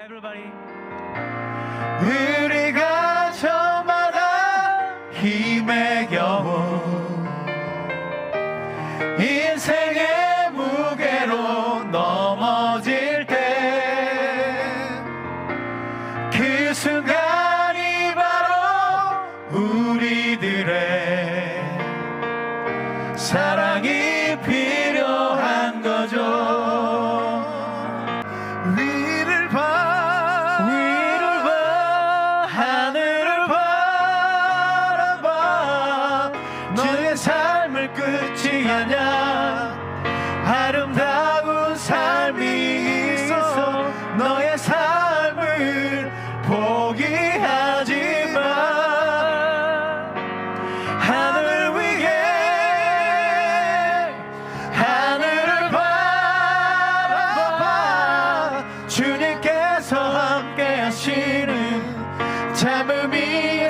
Everybody. 우리가 저마다 힘의 경우 인생 삶을 끝이 아냐 아름다운 삶이 있어 너의 삶을 포기하지 마 하늘 위에 하늘을 바라봐. 주님께서 함께 하시는 잠을 위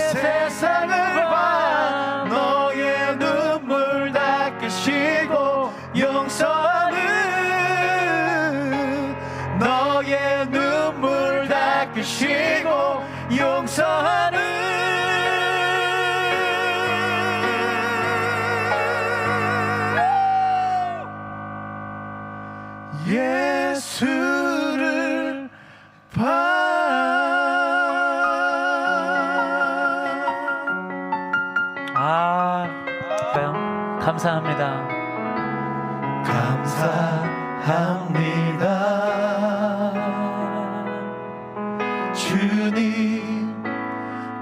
닦으시고 용서하는 예수를 봐 아. 감사합니다. 감사합니다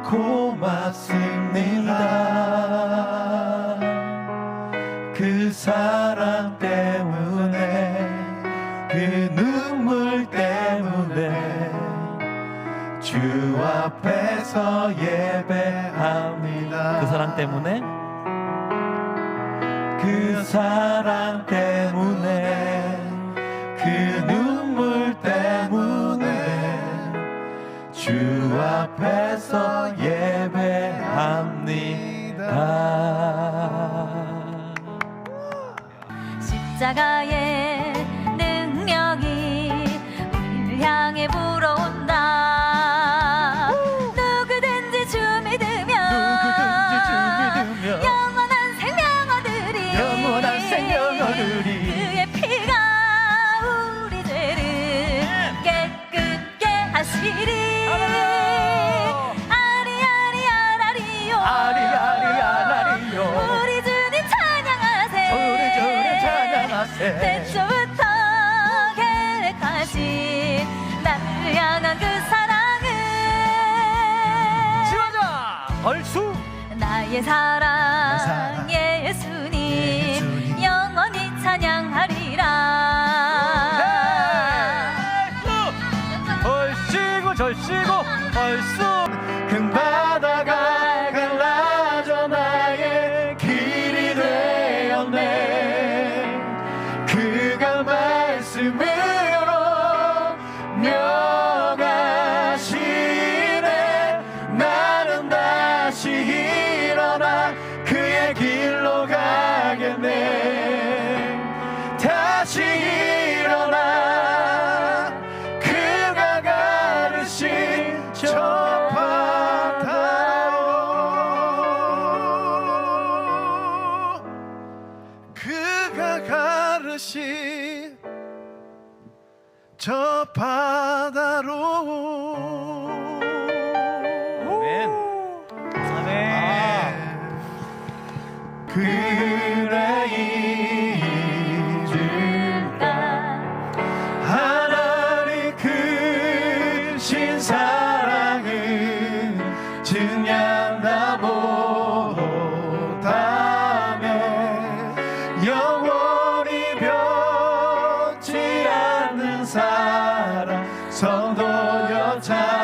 고맙습니다. 그 사랑 때문에 그 눈물 때문에 주 앞에서 예배합니다. 그 사랑 때문에? 그 사랑 때문에 그 앞에서 예배합니다 십자가의 능력이 우리를 향해 불어온다 누구든지 주 믿으면 영원한 생명 얻으리 영원한 생명 얻으리. 그의 피가 우리 죄를 깨끗게 하시리 태초부터 계획하신 나를 향한 그 사랑은 지원자 얼쑤 나의 사랑. 예수님 예수님. 영원히 찬양하리라. 얼씨구 절씨구 얼쑤 큰바 명하시네. 나는 다시 일어나 그의 길로 가겠네. 다시 일어나 그가 가르신 저 바다로. 그가 가르신 저 바다로 아멘. 아멘. 그 all your time.